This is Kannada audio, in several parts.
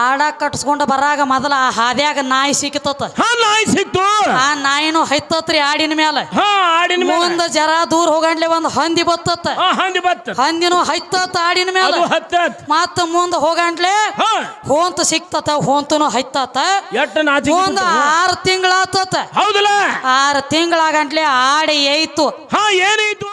ಆಡ ಕಟ್ಸ್ಕೊಂಡು ಬರಾಗ ಮೊದಲ ಆ ಹಾದ್ಯಾಗ ನಾಯಿ ಸಿಕ್ತತ. ಹಾ ನಾಯಿ ಸಿಕ್ತು. ಆ ನಾಯಿನೂ ಹೈತತ್ರಿ ಆಡಿನ ಮ್ಯಾಲ. ಹಾ ಆಡಿನ ಮೇಲೆ ಮುಂದ ಜರ ದೂರ ಹೋಗಂಡ್ಲೆ ಒಂದ್ ಹಂದಿ ಬತ್ತತ್ತ ಹಾ ಹಂದಿ ಬತ್ತ ಹಂದಿನು ಹೈತತ್ ಆಡಿನ ಮ್ಯಾಲ. ಅದು ಹತ್ತ ಮತ್ತ ಮುಂದ ಹೋಗಂಡ್ಲೆ ಹಾ. ಹೋಂತ ಸಿಕ್ತತ ಹೋಂತನು ಹೈತತ್ತ. ಎಟ್ಟ ನಾಚಿ ಮುಂದ ಆರು ತಿಂಗಳಾತತ. ಹೌದಲ್ಲ? ಆರು ತಿಂಗಳಾಗಂಟ್ಲೆ ಆಡಿ ಏಯ್ತು. ಹಾ ಏನಾಯ್ತು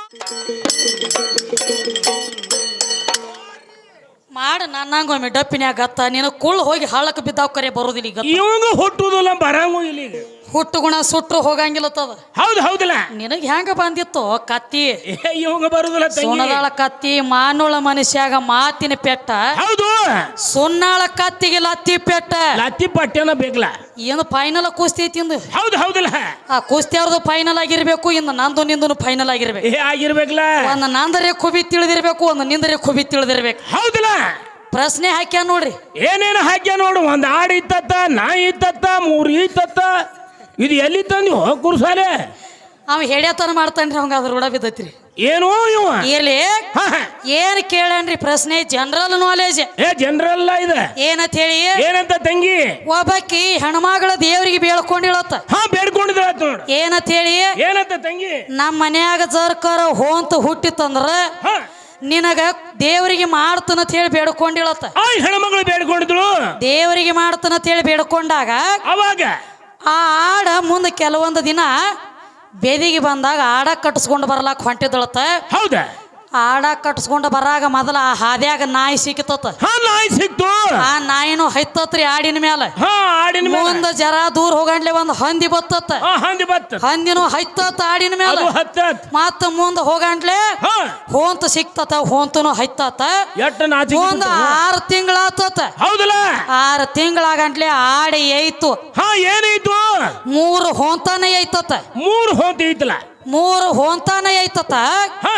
ಮಾಡ ಒಮ್ಮೆ ಡಪ್ಪಿನ್ಯಾಗ ಅತ್ತ ನೀನು ಕುಳ್ಳು ಹೋಗಿ ಹಳ್ಳಕ್ಕೆ ಬಿದ್ದಾವ್ ಕರೆ ಬರೋದಿಲ್ಲ ಈಗ. ಇವಂಗ ಹುಟ್ಟುದಿಲ್ಲ ಬರಂಗು ಇಲ್ಲಿ ಈಗ. ಹುಟ್ಟು ಗುಣ ಹೋಗಂಗಿಲ್ಲ ಹೋಗಂಗಿಲ್ಲತ್ತದ. ಹೌದು ಹೌದಲ್ಲ. ನಿನಗ್ ಹೆಂಗ ಬಂದಿತ್ತು ಕತ್ತಿ? ಏ, ಇವಂಗ ಬರುದಿಲ್ಲ ತಂಗಿ. ಸುಣದಾಳ ಕತ್ತಿ ಮಾನುಳ ಮನುಷ್ಯಾಗ ಮಾತಿನ ಪೆಟ್ಟ. ಹೌದು. ಸುನ್ನಾಳ ಕತ್ತಿಗೆ ಲತ್ತಿ ಪೆಟ್ಟ. ಲತ್ತಿ ಪಟ್ಟೆನ ಬೇಕಲ್ಲ ಏನು ಫೈನಲ್ ಕುಸ್ತಿ ತಿಂದು ಹೌದು ಹೌದಲ್ಲ. ಆ ಕುಸ್ತಿ ಅವ್ರದ್ದು ಫೈನಲ್ ಆಗಿರ್ಬೇಕು ಇನ್ನು ನಂದು ನಿಂದು ಫೈನಲ್ ಆಗಿರ್ಬೇಕು. ಏ ಆಗಿರ್ಬೇಕಲ್ಲ ಒಂದು ನಂದರೆ ಖುಬಿ ತಿಳಿದಿರ್ಬೇಕು ಒಂದು ನಿಂದರೆ ಖುಬಿ ತಿಳಿದಿರ್ಬೇಕು. ಹೌದಲ್ಲ. ಪ್ರಶ್ನೆ ಹಾಕ್ಯ ನೋಡ್ರಿ. ಏನೇನು ಹಾಕ್ಯ ನೋಡು ಒಂದು ಆಡು ಇತ್ತತ್ತ ನಾಯಿ ಇತ್ತತ್ತ ಮೂರು ಇತ್ತತ್ತ. ಇದು ಎಲ್ಲಿ ತಂದಿ? ಹೋ ಕುರ್ಸಾಲೆ ಅವ ಹೇಳ್ಯಾತನ ಮಾಡ್ತಾನ್ರಿ ಅವಂಗ ಅದ್ರ ರೂಢ ಬಿದ್ದೈತ್ರಿ. ಏನು ಇವ? ಇರ್ಲಿ. ಹಾ, ಹಾ. ಏನ್ ಕೇಳನ್ರಿ ಪ್ರಶ್ನೆ? ಜನರಲ್ ನಾಲೇಜ್ ಏ ಜನರಲ್ ಇದೆ. ಏನಂತ ಹೇಳಿ? ಏನಂತ ತಂಗಿ? ಒಬ್ಬಕ್ಕಿ ಹೆಣ್ಮಗಳ ದೇವರಿಗೆ ಬೇಳ್ಕೊಂಡಿಳತ್ತ ಹಾ ಬೇಡ್ಕೊಂಡಿದ್ರ ನೋಡು. ಏನಂತ ಹೇಳಿ? ಏನಂತ ತಂಗಿ? ನಮ್ಮ ಮನ್ಯಾಗ ಜರ್ಕರ ಹೋಂತ ಹುಟ್ಟಿತ್ತಂದ್ರ ಹಾ. ನಿನಗ ದೇವರಿಗೆ ಮಾಡ್ತನ ಹೇಳಿ ಬೇಡ್ಕೊಂಡಿಳತ್ತ ಆ ಹೆಣ್ಮಗಳು ಬೇಡ್ಕೊಂಡಿದ್ಳು ದೇವರಿಗೆ ಮಾಡ್ತನ ಹೇಳಿ ಬೇಡ್ಕೊಂಡಾಗ ಅವಾಗ? ಆ ಆಡ ಮುಂದೆ ಕೆಲವೊಂದು ದಿನ ಬೇದಿಗೆ ಬಂದಾಗ ಆಡ ಕಟ್ಟಿಸ್ಕೊಂಡು ಬರ್ಲಾಕ ಹೊಂಟಿದಳತ್ತ ಹೌದಾ? ಆಡ ಕಟ್ಸ್ಕೊಂಡು ಬರಾಗ ಮೊದಲ ಆ ಹಾದ್ಯಾಗ ನಾಯಿ ಸಿಕ್ತತ ಹಾ ನಾಯಿ ಸಿಕ್ತು. ಆ ನಾಯಿನೂ ಹೈತತ್ರಿ ಆಡಿನ ಮೇಲೆ ಹಾ ಆಡಿನ ಮುಂದ ಜರ ದೂರ ಹೋಗಂಡ್ಲೆ ಒಂದು ಹಂದಿ ಬತ್ತತ್ತ ಹಾ ಹಂದಿ ಬತ್ತ ಹಂದಿನೂ ಹೈತತ್ ಆಡಿನ ಮೇಲೆ ಅದು ಹತ್ತ ಮತ್ತ ಮುಂದ ಹೋಗಂಡ್ಲೆ ಹಾ. ಹೋಂತ ಸಿಕ್ತತ ಹೋಂತನು ಹೈತತ್ತ ಎಟ್ಟ ನಾಚಿ ಮುಂದ ಆರು ತಿಂಗಳಾತತ. ಹೌದಲ್ಲ? ಆರು ತಿಂಗಳಾಗಂಟ್ಲೆ ಆಡಿ ಏಯ್ತು. ಹಾ ಏನಾಯ್ತು? ಮೂರು ಹೋಂತಾನೆ ಐತತ್ತ ಮೂರು ಹೋಂತ ಐತಲ್ಲ? ಮೂರು ಹೋಂತಾನೆ ಐತತ್ತ ಹಾ.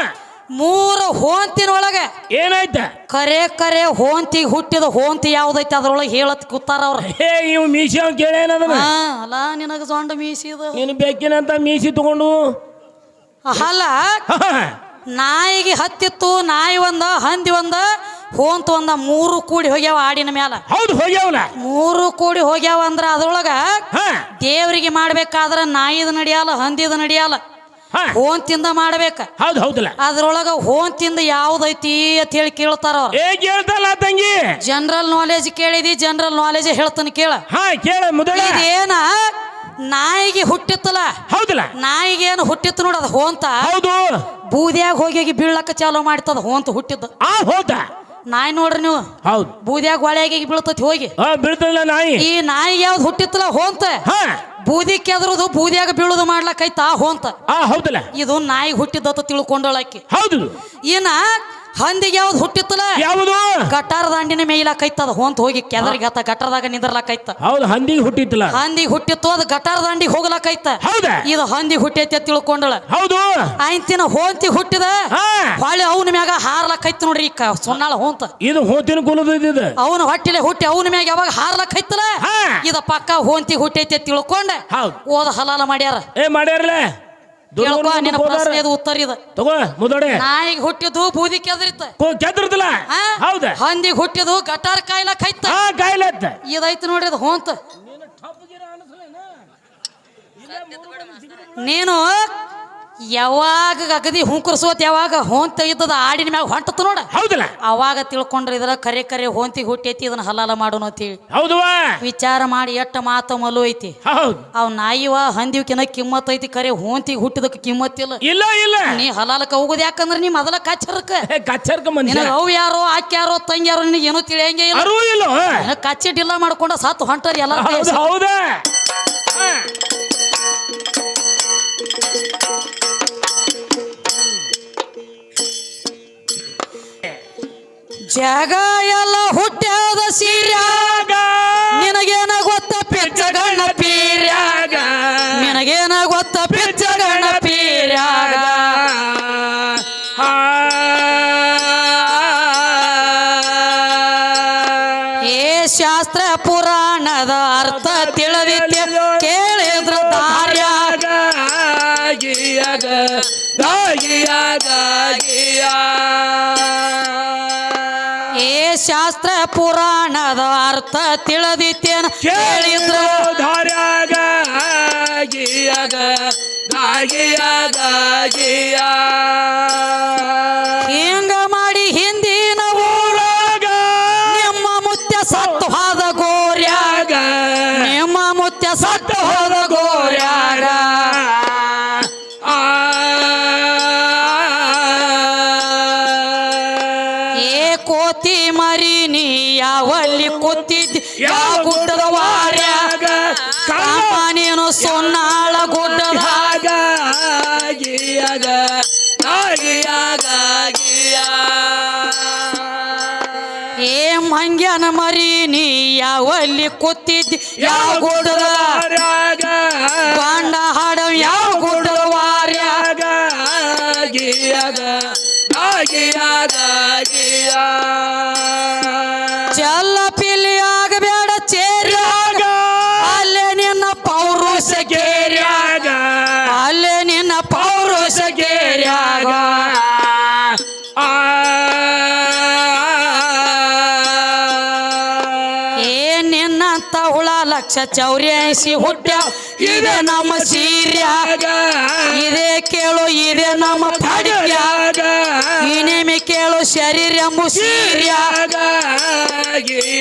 ಮೂರು ಹೊಂತಿನೊಳಗ ಏನಾಯ್ತ? ಕರೆ ಕರೆ ಹೋಂತಿ ಹುಟ್ಟಿದ ಹೋಂತಿ ಯಾವ್ದೈತಿ ಅದ್ರೊಳಗೆ ಹೇಳತ್ ಕೂತಾರ ಅವ್ರ. ಹೇ ಇವ್ ಮೀಸಿ ಅವ್ನ್ ಕೇಳೇನದನ ಹಾ ಅಲ್ಲ ನಿನಗ ಜೊಂಡ ಮೀಸಿದ ನೀನು ಬೇಕಿನಂತ ಮೀಸಿ ತಗೊಂಡು? ಅಲ್ಲ. ನಾಯಿಗೆ ಹತ್ತಿತ್ತು ನಾಯಿ ಒಂದ ಹಂದಿ ಒಂದ ಹೋಂತ ಒಂದ ಮೂರು ಕೂಡಿ ಹೋಗ್ಯಾವ ಆಡಿನ ಮ್ಯಾಲ. ಹೌದು ಹೋಗ್ಯಾವಲ್ಲ? ಮೂರು ಕೂಡಿ ಹೋಗ್ಯಾವ ಅಂದ್ರ ಅದ್ರೊಳಗ ದೇವ್ರಿಗೆ ಮಾಡ್ಬೇಕಾದ್ರ ನಾಯಿದ ನಡಿಯಲ್ಲ ಹಂದಿದ ನಡಿಯಲ್ಲ ಹಾ. ಹೋಂತಿಂದ ಮಾಡ್ಬೇಕ. ಹೌದು ಹೌದಲ್ಲ. ಅದ್ರೊಳಗ ಹೋಂತಿಂದ ಯಾವ್ದೈತಿ ಅಂತ ಹೇಳಿ ಕೇಳ್ತಾರ ಕೇಳ್ತಲ್ಲ ತಂಗಿ. ಜನರಲ್ ನಾಲೆಜ್ ಕೇಳಿದಿ ಜನರಲ್ ನಾಲೆಜ್ ಹೇಳ್ತಾನೆ ಕೇಳ. ಹಾ ಕೇಳ ಮೊದಲ ಇದೇನ ನಾಯಿಗೆ ಹುಟ್ಟಿತ್ತಲ್ಲ? ಹೌದಲ್ಲ. ನಾಯಿಗೆ ಏನು ಹುಟ್ಟಿತ್ತು ನೋಡ ಅದು ಹೋಂತ. ಹೌದು. ಬೂದಿಯಾಗ ಹೋಗಿ ಹೋಗಿ ಬೀಳಕ್ಕ ಚಾಲು ಮಾಡ್ತದ ಹೋಂತ ಹುಟ್ಟಿದ್ದು. ಆ ಹೋತ ನಾಯಿ ನೋಡ್ರಿ ನೀವು. ಹೌದು. ಬೂದಿಯಾಗ ಹೊಳೆಯಾಗಿ ಬೀಳ್ತತಿ ಹೋಗಿ. ಬೀಳ್ತಲ್ಲ ನಾಯಿ. ಈ ನಾಯಿಗೆ ಯಾವ್ದು ಹುಟ್ಟಿತ್ತಲ್ಲ ಹೋಂತ? ಹಾ. ಬೂದಿ ಕೆದ್ರದು ಬೂದಿಯಾಗ ಬೀಳುದು ಮಾಡ್ಲಕ್ಕೈತ ಹೋಂತ ಆ ಹೌದಲ್ಲ? ಇದು ನಾಯಿ ಹುಟ್ಟಿದ್ದತ್ತ ತಿಳ್ಕೊಂಡಳಕ್ಕಿ ಹೌದು. ಇನ್ನ ಹಂದಿಗೆ ಯಾವ್ದು ಹುಟ್ಟಿತ್ತಲ್ಲ? ಯಾವುದು? ಗಟಾರ ದಾಂಡಿನ ಮೇಯ್ಲಾಕೈತದ ಹೊಂತ ಹೋಗಿ ಕೆದರಿಗೆ ಆತ ಗಟಾರದಾಗ ನಿಂದ್ರಲಾಕೈತ ಹೌದು ಹಂದಿಗೆ ಹುಟ್ಟಿತ್ತಲ್ಲ? ಹಂದಿ ಹುಟ್ಟಿತ್ತು ಅದು ಗಟಾರ ದಾಂಡಿಗೆ ಹೋಗ್ಲಾಕೈತ ಹೌದಾ? ಇದು ಹಂದಿ ಹುಟ್ಟೈತೆ ತಿಳ್ಕೊಂಡಳ. ಹೌದು? ಆಯ್ತಿನ ಹೋಂತಿ ಹುಟ್ಟಿದ? ಹೊಳೆ ಅವನ ಮ್ಯಾಗ ಹಾರ್ಲಕ್ಕೈತಿ ನೋಡ್ರಿ ಈ ಕ- ಸುನ್ನಾಳ ಹೋಂತ ಇದು ಹೋತಿನ ಕುಲದ ಅವನು ಅವನ ಹೊಟ್ಟಿಲೆ ಹುಟ್ಟಿ ಅವನ ಮ್ಯಾಗ ಯಾವಾಗ ಹಾರ್ಲಕ್ಕೈತಲ್ಲ ಹಾ. ಇದ ಪಕ್ಕ ಹೋಂತಿ ಹುಟ್ಟೈತೆ ತಿಳ್ಕೊಂಡ ಹೌದು. ಓದ ಹಲಾಲ ಮಾಡ್ಯಾರ. ಏ ಮಾಡ್ಯಾರಲ್ಲ? ಕೇಳ್ಕೊ ನಿನ್ನ ಪ್ರಶ್ನೆದು ಉತ್ತರ ಇದು. ತಗೋ ಮುದೋಡೆ. ನಾಯಿಗೆ ಹುಟ್ಟಿದ್ದು ಬೂದಿ ಕೆದರಿತ್ತ. ಕೆದ್ರದಲ್ಲ? ಹೌದ? ಹಂದಿಗೆ ಹುಟ್ಟಿದ್ದು ಗಟಾರ ಕೈತ. ಹಾ ಕಾಯಿಲತ್ತ ಇದೈತಿ ನೋಡ್ರಿ ಅದು ಹೋಂತ. ನೀನು ಯಾವಾಗ ಅಗದಿ ಹುಂಕರ್ಸೋತ್ ಯಾವಾಗ ಹೋಂತ ಇದ್ದದ ಆಡಿನ ಮ್ಯಾಗ ಹೊಂಟತ್ ನೋಡ. ಹೌದಲ್ಲ. ಅವಾಗ ತಿಳ್ಕೊಂಡ್ರ ಇದ್ರ ಕರೆ ಕರೆ ಹೋಂತಿ ಹುಟ್ಟೈತಿ ಇದನ್ನ ಹಲಾಲ ಮಾಡೋಣ ಅಂತೇಳಿ. ಹೌದವಾ ವಿಚಾರ ಮಾಡಿ ಎಟ್ಟ ಮಾತ ಮಲು ಐತಿ. ಹೌದು. ಅವ್ ನಾಯಿವ ಹಂದಿವ್ಕಿನ ಕಿಮ್ಮತ್ ಐತಿ ಕರೆ ಹೋಂತಿಗೆ ಹುಟ್ಟಿದಕ್ಕೆ ಕಿಮ್ಮತ್ ಇಲ್ಲ. ಇಲ್ಲ ನೀ ಹಲಾಲಕ್ಕ ಹೋಗುದು ಯಾಕಂದ್ರ ನೀ ಮೊದಲ ಕಚ್ಚರಕ್ಕ ಏ, ಮನುಷ್ಯ. ನಿನಗ ಅವ್ ಯಾರೋ ಆಕೆ ಯಾರೋ ತಂಗಿ ಯಾರೋ ನಿನಗೆ ಏನೂ ತಿಳಿಯಂಗೆ ಇಲ್ಲ. ಅರು ಇಲ್ಲ ನಿನಗ ಡಿಲ್ಲ ಮಾಡ್ಕೊಂಡ ಸತ್ತು ಹೊಂಟಾರ ಎಲ್ಲ ಹೌದು ಹೌದಾ. ಜಾಗ ಎಲ್ಲ ಹುಟ್ಟ್ಯಾದ ಸೀರ್ಯಾಗ ಶಾಸ್ತ್ರ ಪುರಾಣದ ಅರ್ಥ ತಿಳಿದಿತ್ತೇನ? ಕೇಳಿದ್ರ ಧಾರ್ಯಾಗ ಗಿಯಾಗ ಗಾಗಿಯಾಗ ಗಿಯ ಹಿಂಗ ಕೂತಿದ್ದಿ. ಯಾವ ಗುಡ್ಡದ ವಾರ್ಯಾಗ? ಕಾಪಾನೇನು ನೀನು ಸೊನ್ನಾಳ ಗುಡ್ಡದ ಏ ಮಂಗ್ಯನ ಮರಿ ನೀ ಯಾವಲ್ಲಿ ಕೂತಿದ್ದಿ? ಯಾವ ಗುಡ್ಡದ ಪಾಂಡ ಹಾಡ ಯಾವ ನಿನ್ನಂತ ಹುಳ ಲಕ್ಷ ಚೌರ್ಯಾಸಿ ಹುಟ್ಟ ಇದೆ ನಮ್ಮ ಸೀರ್ಯಾಗ ಇದೇ ಕೇಳು, ಇದೆ ನಮ್ಮ ಪಡಿಕ್ಯಾಗ ಇನೇಮಿ ಕೇಳು, ಶರೀರ ಎಂಬು ಸೀರ್ಯಾಗ ಏ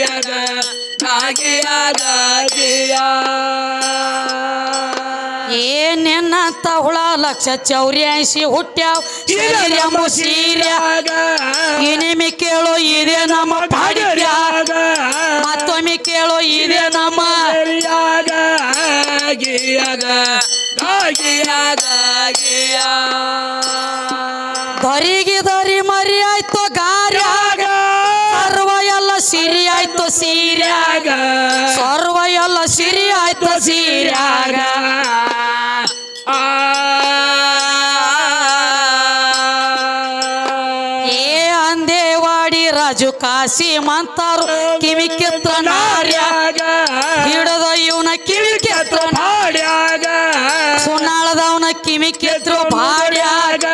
ನಿನ್ನಂತ ಹುಳ ಲಕ್ಷ ಚೌರ್ಯಾಸಿ ಹುಟ್ಟ್ಯಾವ. ಸೀರ್ಯಾಗ ಇನಿಮಿ ಕೇಳು ಇದೇ ನಮ್ಮ ಪಾಡಿಯಾಗ ಮತ್ತೊಮ್ಮೆ ಕೇಳು ಇದೇ ನಮ್ಮ ದರಿಗೆ ದರಿ ಮರಿ ಆಯ್ತು ಗಾರ್ಯಾಗ ಸರ್ವ ಎಲ್ಲ ಸಿರಿ ಆಯ್ತು ಸೀರ್ಯಾಗ. ಸರ್ವ ಎಲ್ಲ ಸಿರಿ ಆಯ್ತು ಸೀರ್ಯಾಗ. ರಾಜು ಕಾಸಿ ಮಂತಾರು ಕಿವಿ ಕಿತ್ತ ನಾರ್ಯಾಗ. ಹಿಡದ ಇವನ ಕಿವಿ ಕಿತ್ತ ಸುನಾಳದವನ ಕಿವಿ ಕೆತ್ತರು ಭಾಡ್ಯಾಗ.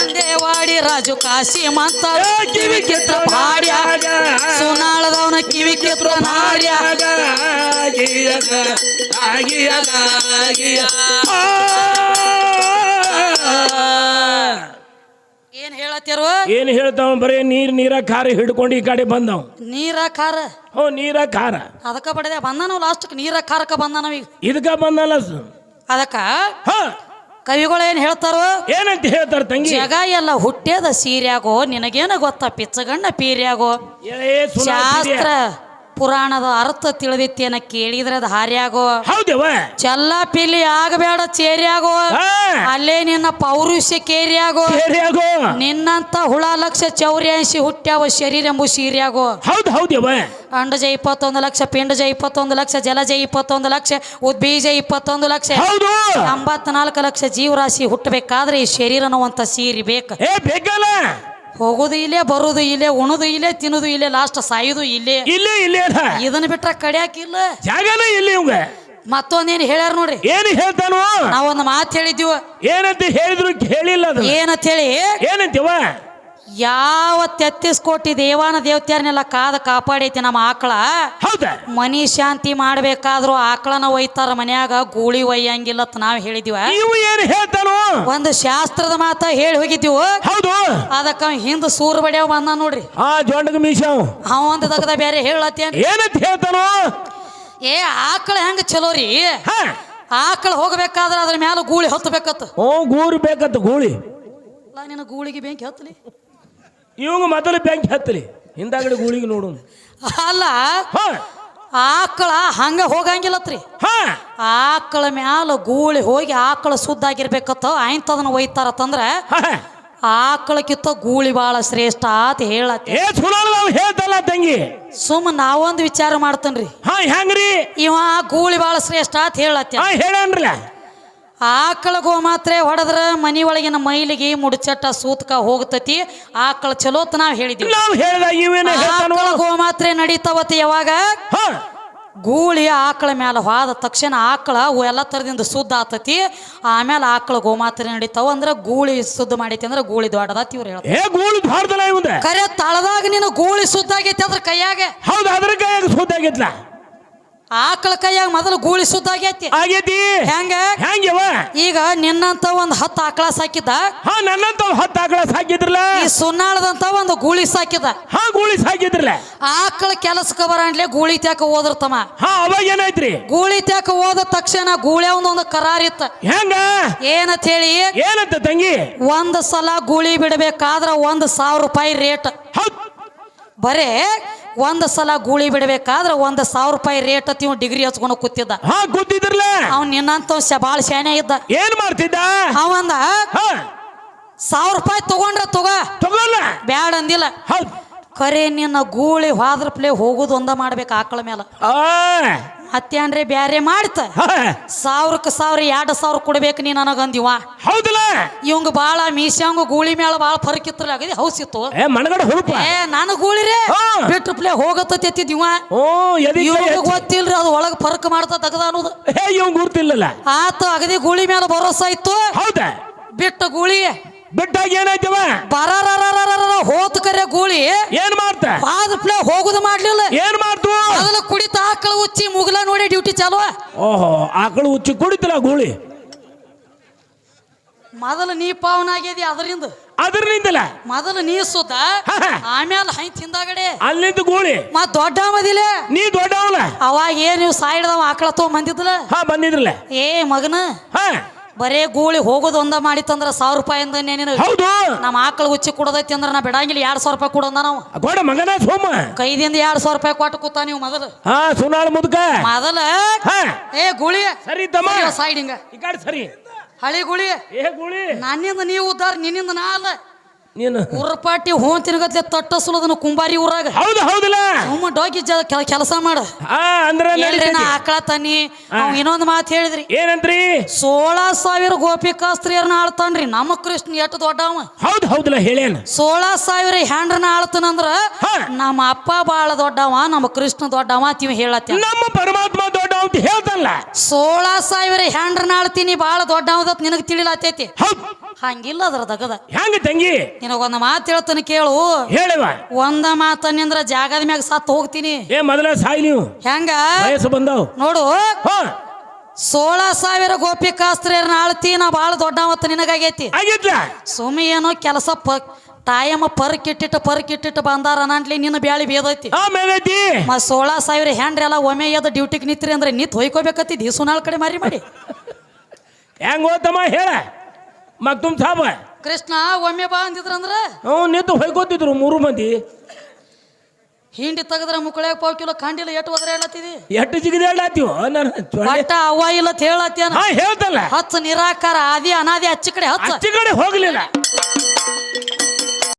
ಅಂದೇವಾಡಿ ರಾಜು ಕಾಸಿ ಮಂತಾರು ಕಿವಿ ಕಿತ್ತ ಭಾಡ್ಯಾಗ. ಸುನಾಳದವನ ಕಿವಿ ಕಿತ್ತ ನಾರ್ಯಾಗ ಏನ್ ಹೇಳತ್ತಿರು ಏನ್ ಹೇಳ್ತಾವ ಬರೀ ನೀರ್ ನೀರ ಖಾರ ಹಿಡ್ಕೊಂಡು ಈ ಕಡೆ ಬಂದವ್. ನೀರ ಖಾರ? ಹೋ ನೀರ ಖಾರ. ಅದಕ್ಕ ಬಡದೆ ಬಂದಾನವ್ ಲಾಸ್ಟ್ ನೀರ ಖಾರಕ ಬಂದ ಈಗ? ಇದಕ್ಕ ಬಂದಲ್ಲ ಅದಕ್ಕ? ಹ. ಕವಿಗಳು ಏನ್ ಹೇಳ್ತಾರೋ? ಏನಂತ ಹೇಳ್ತಾರ ತಂಗಿ? ಜಗ ಎಲ್ಲ ಹುಟ್ಟ್ಯದ ಸೀರ್ಯಾಗೋ ನಿನಗೇನ ಗೊತ್ತ ಪಿಚ್ಚಗಣ್ಣ ಪೀರ್ಯಾಗೋ? ಶಾಸ್ತ್ರ. ಪುರಾಣದ ಅರ್ಥ ತಿಳಿದಿತ್ತೇನ ಕೇಳಿದ್ರೆ ಅದು ಹಾರ್ಯಾಗೋ ಹೌದವ? ಚಲ್ಲ ಪಿಲಿ ಆಗಬೇಡ ಚೇರಿಯಾಗೋ ಅಲ್ಲೇ ನಿನ್ನ ಪೌರುಷ ಕೇರ್ಯಾಗೋ ಕೇರಿಯಾಗೋ ನಿನ್ನಂತ ಹುಳ ಲಕ್ಷ ಚೌರ್ಯಾಂಶಿ ಹುಟ್ಟ್ಯಾವ ಶರೀರ ಎಂಬು ಸೀರ್ಯಾಗೋ ಹೌದ್ ಹೌದವ ಅಂಡಜ ಇಪ್ಪತ್ತೊಂದು ಲಕ್ಷ ಪಿಂಡಜ ಇಪ್ಪತ್ತೊಂದು ಲಕ್ಷ ಜಲಜ ಇಪ್ಪತ್ತೊಂದು ಲಕ್ಷ ಉದ್ಬೀಜ ಇಪ್ಪತ್ತೊಂದು ಲಕ್ಷ. ಎಂಬತ್ನಾಲ್ಕು ಲಕ್ಷ ಜೀವರಾಶಿ ಹುಟ್ಟಬೇಕಾದ್ರೆ ಈ ಶರೀರ ಅನ್ನುವಂತ ಸೀರಿ ಬೇಕು ಹೋಗೋದು ಇಲ್ಲೇ ಬರೋದು ಇಲ್ಲೇ ಉಣದು ಇಲ್ಲೇ ತಿನ್ನೋದು ಇಲ್ಲೇ ಲಾಸ್ಟ್ ಸಾಯೋದು ಇಲ್ಲೇ. ಇಲ್ಲೇ ಇಲ್ಲೇ ಇದನ್ನ ಬಿಟ್ರ ಕಡಿಯಾಕಿಲ್ಲ ಜಾಗನೇ ಇಲ್ಲಿ ಇವಂಗ. ಮತ್ತೊಂದೇನು ಹೇಳ್ಯಾರ ನೋಡ್ರಿ? ಏನು ಹೇಳ್ತಾನೋ? ನಾವೊಂದು ಮಾತು ಹೇಳಿದ್ದೀವ. ಏನಂತ ಹೇಳಿದ್ರು ಹೇಳಿಲ್ಲ ಅದು ಏನಂತ ಹೇಳಿ? ಏನಂತೀವ? ಯಾವ ತೆತ್ತಿಸ್ ಕೋಟಿ ದೇವಾನ ದೇವತ್ಯಾರನ್ನೆಲ್ಲ ಕಾದ ಕಾಪಾಡೈತಿ ನಮ್ಮ ಆಕಳ? ಹೌದಾ? ಮನಿ ಶಾಂತಿ ಮಾಡ್ಬೇಕಾದ್ರು ಆಕಳನ ಒಯ್ತಾರ ಮನ್ಯಾಗ ಗೂಳಿ ಒಯ್ಯಂಗಿಲ್ಲ ಅಂತ ನಾವ್ ಹೇಳಿದಿವ. ಇವು ಏನು ಹೇಳ್ತಾನೋ? ಒಂದು ಶಾಸ್ತ್ರದ ಮಾತ ಹೇಳಿ ಹೋಗಿದ್ದೀವ? ಹೌದು. ಅದಕ್ಕ ಹಿಂದ ಸೂರ್ ಬಡಿಯವ್ ಬಂದ ನೋಡ್ರಿ. ಆ ಜೊಂಡಗ ಮೀಶಾವ್ ಅವ. ಒಂದು ತಗದ ಬೇರೆ ಹೇಳತ್ತೇನ್ ಏನಂತ ಹೇಳ್ತಾನೋ? ಏ ಆಕಳ ಹೆಂಗ ಚಲೋ ರೀ? ಹ. ಆಕಳ ಹೋಗ್ಬೇಕಾದ್ರ ಅದ್ರ ಮ್ಯಾಲ ಗೂಳಿ ಹೊತ್ತಬೇಕತ್ತ ಓ ಗೂರಿ ಬೇಕತ್ತ ಗೂಳಿ. ನಿನ್ನ ಗೂಳಿಗೆ ಬೆಂಕಿ ಹತ್ತಲಿ? ಇವಂಗ ಮೊದಲು ಬೆಂಕಿ ಹತ್ತಲಿ. ಹಿಂದಾಗಡೆ ಗೂಳಿಗೆ ನೋಡು. ಅಲ್ಲ ಹ. ಆಕಳ ಹಂಗ ಹೋಗಂಗಿಲ್ಲತ್ರಿ. ಹ. ಆಕಳ ಮ್ಯಾಲ ಗೂಳಿ ಹೋಗಿ ಆಕಳ ಸುದ್ದಾಗಿರ್ಬೇಕತ್ತ ಆಯ್ತದನ್ನ ಒಯ್ತಾರತ್ತಂದ್ರ ಹ. ಆಕಳಕ್ಕಿಂತ ಗೂಳಿ ಬಾಳ ಶ್ರೇಷ್ಠ ಅಂತ ಹೇಳತ್ತೆ. ಹೇಳ್ತಲ್ಲ ತಂಗಿ. ಸುಮ್ಮ ನಾವೊಂದು ವಿಚಾರ ಮಾಡ್ತನ್ರಿ. ಹಾ ಹೆಂಗ್ರಿ? ಇವ ಗೂಳಿ ಬಾಳ ಶ್ರೇಷ್ಠ ಅಂತ ಹೇಳತ್ತೆ. ಹೇಳನ್ರಿ ಆಕಳ ಗೋಮಾತ್ರೆ ಹೊಡೆದ್ರ ಮನಿ ಒಳಗಿನ ಮೈಲಿಗೆ ಮುಡಚಟ್ಟ ಸೂತ್ಕ ಹೋಗ್ತತಿ. ಆಕಳ ಚಲೋತ್ ನಾವ್ ಹೇಳಿದ್ವಿ. ಆಕಳ ಗೋಮಾತ್ರೆ ನಡೀತಾವತ್ತ ಯಾವಾಗ? ಗೂಳಿ ಆಕಳ ಮ್ಯಾಲ ಹಾದ ತಕ್ಷಣ ಆಕಳ ಎಲ್ಲ ತರದಿಂದ ಶುದ್ಧ ಆತತಿ. ಆಮೇಲೆ ಆಕಳ ಗೋಮಾತ್ರೆ ನಡೀತಾವ ಅಂದ್ರೆ ಗೂಳಿ ಶುದ್ಧ ಮಾಡೈತಿ ಅಂದ್ರೆ ಗೂಳಿ ದೊಡ್ಡದಾತಿ ಇವ್ರು ಹೇಳ್ತಾರೆ. ಕರೆ ತಳದಾಗ ನೀನು ಗೂಳಿ ಶುದ್ಧ ಆಗೈತಿ ಅದ್ರ ಕೈಯಾಗ. ಹೌದು ಅದ್ರ ಕೈಯಾಗ ಸೋತಾಗಿತ್ಲ ಆಕಳ ಕೈಯಾಗ ಮೊದಲು ಗೂಳಿ ಸುದ್ದ ಆಗೈತಿ. ಆಗೈತಿ? ಹೆಂಗ? ಹೆಂಗವ ಈಗ ನಿನ್ನಂತ ಒಂದ್ ಹತ್ತು ಆಕಳ ಸಾಕಿದ ಹಾ ನನ್ನಂತ ಹತ್ತು ಆಕಳ ಸಾಕಿದ್ರಲ್ಲ? ಈ ಸುನ್ನಾಳದಂತ ಒಂದು ಗೂಳಿ ಸಾಕಿದ ಹಾ ಗೂಳಿ ಸಾಕಿದ್ರಲ್ಲ? ಆಕಳ ಕೆಲಸಕ್ಕೆ ಬರಂಡ್ಲೆ ಗೂಳಿ ತ್ಯಾಕ ಹೋದ್ರತಮ್ಮ ಹಾ ಅವಾಗ ಏನಾಯ್ತ್ರಿ? ಗೂಳಿ ತ್ಯಾಕ ಹೋದ ತಕ್ಷಣ ಗೂಳಿ ಒಂದೊಂದು ಕರಾರಿತ್ತ ಹೆಂಗ? ಏನಂತ ಹೇಳಿ ಏನಂತ ತಂಗಿ? ಒಂದ್ ಸಲ ಗೂಳಿ ಬಿಡಬೇಕಾದ್ರ ಒಂದ್ ಸಾವಿರ ರೂಪಾಯಿ ರೇಟ್. ಹೌದ್. ಬರೇ ಒಂದ್ ಸಲ ಗೂಳಿ ಬಿಡಬೇಕಾದ್ರೆ ಒಂದ್ ಸಾವಿರ ರೂಪಾಯಿ ರೇಟ್ ಅತಿ ಡಿಗ್ರಿ ಹಚ್ಕೊಂಡು ಕೂತಿದ್ದ. ಹಾ ಕೂತಿದ್ರಲ್ಲ? ಅವ್ನ್ ನಿನ್ನಂತ ಭಾಳ ಶಾಣೆ ಇದ್ದ. ಏನ್ ಮಾಡ್ತಿದ್ದ? ಅವಂದ ಸಾವಿರ ರೂಪಾಯಿ ತಗೊಂಡ್ರ ತಗೋ. ತಗೋಲ್ಲ ಬ್ಯಾಡ ಅಂದಿಲ್ಲ. ಕರೆ ನಿನ್ನ ಗೂಳಿ ಹೋದ್ರ ಪ್ಲೇ ಹೋಗುದು ಒಂದ ಮಾಡ್ಬೇಕು ಆಕಳ ಮೇಲೆ ಆ ಅಂದ್ರೆ ಬ್ಯಾರೆ ಮಾಡ್ತ. ಸಾವಿರಕ್ಕೆ ಸಾವಿರ ಎರಡು ಸಾವಿರ ಕೊಡ್ಬೇಕು ನೀ ನನಗಂದಿವ. ಹೌದಲ್ಲ? ಇವಂಗ ಬಾಳ ಮೀಸಂಗ ಗೂಳಿ ಮೇಳ ಬಾಳ ಫರಕ್ ಇತ್ತು ಆಗದಿ ಹೌಸಿತ್ತು ಇತ್ತು. ಏ ನಾನು ಗೂಳಿರೇ. ಬಿಟ್ಟು ಪ್ಲೇ ಹೋಗತ್ತ ಇವಾಗ ಗೊತ್ತಿಲ್ರಿ ಅದು ಒಳಗೆ ಫರ್ಕ್ ಮಾಡ್ತಾ ತಗದ ಅನ್ನೋದು. ಇವಂಗ ಇವ್ ಗುರ್ತಿಲ್ಲಲ್ಲ. ಆತ ಅಗದಿ ಗೂಳಿ ಮೇಲೆ ಭರೋಸಾ ಇತ್ತು. ಹೌದಾ? ಬಿಟ್ಟು ಗೂಳಿ ಬಿಟ್ಟಾಗ ಏನಾಯ್ತವ? ಬರಾರರರರರ ಹೋತ್ ಕರೆ ಗೂಳಿ. ಏನ್ ಮಾಡ್ತ? ಪ್ಲೇ ಹೋಗುದು ಮಾಡ್ಲಿಲ್ಲ. ಏನ್ ಮಾಡ್ತು? ಅದನ್ನ ಕುಡಿತ ಆಕಳ ಉಚ್ಚಿ ಮುಗಲ ನೋಡಿ ಡ್ಯೂಟಿ ಚಾಲು. ಓಹೋ ಆಕಳು ಉಚ್ಚಿ ಕುಡಿತಲ್ಲ ಗೂಳಿ? ಮೊದಲು ನೀ ಪಾವನ ಆಗ್ಯದಿ ಅದರಿಂದ. ಅದರಿಂದಲ ಮೊದಲು ನೀ ಸುದ್ದ ಹಾ. ಆಮೇಲೆ ಹೈ ತಿಂದಾಗಡೆ ಅಲ್ಲಿಂದ ಗೂಳಿ? ಮತ್ ದೊಡ್ಡ ಮದಿಲೆ. ನೀ ದೊಡ್ಡವಲ್ಲ? ಅವಾಗ ಏನ್ ನೀವು ಸಾಯಿಡ್ದವ ಆಕಳ ತಗೊಂಡ್ ಬಂದಿದ್ಲ ಹಾ ಬಂದಿದ್ರಲ್ಲ. ಏ ಮಗನ. ಹಾ. ಬರೇ ಗೂಳಿ ಹೋಗೋದು ಒಂದ ಮಾಡಿತ್ತಂದ್ರ ಸಾವಿರ ರೂಪಾಯಿ ಅಂದ ನೀನು ಹೌದು. ನಮ್ಮ ಆಕಳು ಉಚ್ಚಿ ಕೊಡದೈತಿ ಅಂದ್ರ ನಾ ಬಿಡಂಗಿಲ್ಲ ಎರಡ್ ಸಾವಿರ ರೂಪಾಯಿ ಕೊಡೋದ ನಾವು. ಗೋಡ ಮಗನ ಸೋಮ. ಕೈದಿಂದ ಎರಡ್ ಸಾವಿರ ರೂಪಾಯಿ ಕೊಟ್ಟು ಕೂತ ನೀವು ಮೊದಲು. ಹಾ ಸುನಾಳ ಮುದ್ಕ. ಮೊದಲ? ಏ ಗುಳಿ. ಸರಿ ತಮ್ಮ. ಸೈಡ್ ಹಿಂಗ. ಈ ಕಡೆ ಸರಿ. ಹಳಿ ಗುಳಿ. ಏ ಗುಳಿ. ನನ್ನಿಂದ ನೀವು ಉದ್ದಾರ ನಿನ್ನಿಂದ ನಾ ಅಲ್ಲ. ನೀನು? ಉರ್ಪಾಟಿ ಹೂ ತಿರುಗತ್ಲೆ ತೊಟ್ಟ ಸುಲದನ ಕುಂಬಾರಿ ಊರಾಗ. ಹೌದು ಹೌದಲ್ಲ? ಸುಮ್ಮ ಡೋಗಿ ಕೆಲಸ ಮಾಡ. ಆ ಅಂದ್ರ ನಾ ಆಕಳ ತನಿ ಅವ್ ಇನ್ನೊಂದ್ ಮಾತು ಹೇಳಿದ್ರಿ. ಏನಂತ್ರಿ? ಸೋಳ ಸಾವಿರ ಗೋಪಿಕಾಸ್ತ್ರೀಯರ್ನ ಆಳ್ತಾನ್ರಿ ನಮ್ಮ ಕೃಷ್ಣ ಎಷ್ಟು ದೊಡ್ಡವ. ಹೌದು ಹೌದಲ್ಲ ಹೇಳೇನ? ಸೋಳ ಸಾವಿರ ಹ್ಯಾಂಡ್ರನ ಆಳ್ತಾನಂದ್ರ ನಮ್ಮ ಅಪ್ಪ ಬಾಳ ದೊಡ್ಡವ ನಮ್ಮ ಕೃಷ್ಣ ದೊಡ್ಡವ ಅಂತೀವಿ ಹೇಳತ್ತ ನಮ್ಮ ಪರಮಾತ್ಮ ದೊಡ್ಡ ಅಂತ ಹೇಳ್ತಲ್ಲ ಸೋಳ ಸಾವಿರ ಹೆಂಡ್ರ ನಾಳ್ತೀನಿ ಬಹಳ ದೊಡ್ಡವದತ್ ನಿನಗ್ ತಿಳಿಲ ಆತೈತಿ ಹಂಗಿಲ್ಲ ಅದ್ರ ದಗದ. ಹೆಂಗ ತಂಗಿ? ನಿನಗೊಂದು ಮಾತು ಹೇಳ್ತಾನೆ ಕೇಳು. ಹೇಳುವ. ಒಂದ ಮಾತನ್ನಿಂದ್ರ ಜಾಗದ ಮ್ಯಾಗ ಸತ್ತು ಹೋಗ್ತೀನಿ. ಏ ಮೊದಲ ಸಾಯಿ ನೀವು. ಹೆಂಗ? ವಯಸ್ಸು ಬಂದವ್. ನೋಡು. ಸೋಳ ಸಾವಿರ ಗೋಪಿಕಾಸ್ತ್ರ ಆಳ್ತಿ ನಾ ಬಾಳ ದೊಡ್ಡವತ್ತ ನಿನಗಾಗೈತಿ. ಸುಮಿ ಏನೋ ಕೆಲಸ ಪ ಟೈಮ್ ಪರ್ಕ್ ಇಟ್ಟಿಟ್ಟು ಪರ್ಕ್ ಇಟ್ಟಿಟ್ಟು ಬಂದಾರ ಅನಾಂಟ್ಲಿ ನಿನ್ನ ಬ್ಯಾಳಿ ಬೇದೈತಿ ಆಮೇಲೈತಿ ಮ ಸೋಳ ಸಾವಿರ ಹ್ಯಾಂಡ್ರಿ ಎಲ್ಲ ಒಮ್ಮೆ ಎದ್ದು ಡ್ಯೂಟಿಗೆ ನಿಂತ್ರಿ ಅಂದ್ರೆ ನಿತ್ ಹೊಯ್ಕೋಬೇಕತ್ತಿದ್ದಿ ಸುನಾಳ್ ಕಡೆ ಮಾರಿ ಮಾಡಿ. ಹೆಂಗ್ ಓತಮ್ಮ ಹೇಳ. ಮಕ್ತುಮ್ ಸಾಬ. ಕೃಷ್ಣ ಒಮ್ಮೆ ಬಾ ಅಂದಿದ್ರಂದ್ರೆ ಹ್ಞೂ ನಿಂತು ಹೊಯ್ಕೋತಿದ್ರು ಮೂರು ಮಂದಿ. ಹಿಂಡಿ ತೆಗೆದ್ರೆ ಮುಕ್ಕಳ್ಯಾಗ ಪಾವ್ ಕಿಲೋ ಖಂಡಿಲ್ಲ ಎಟ್ಟು ಹೋದ್ರೆ ಹೇಳತ್ತಿದಿ? ಎಟ್ಟು ಜಿಗಿದ ಹೇಳತ್ತೀವ? ನಾನು. ಒಟ್ಟ ಅವ್ವ ಇಲ್ಲ ಹಾ ಹೇಳ್ತಲ್ಲ. ಹಚ್ಚ ನಿರಾಕಾರ ಆದಿ ಅನಾದಿ ಹಚ್ಚ ಕಡೆ ಹಚ್ಚ. ಕಡೆ ಹೋಗ್ಲಿಲ್ಲ.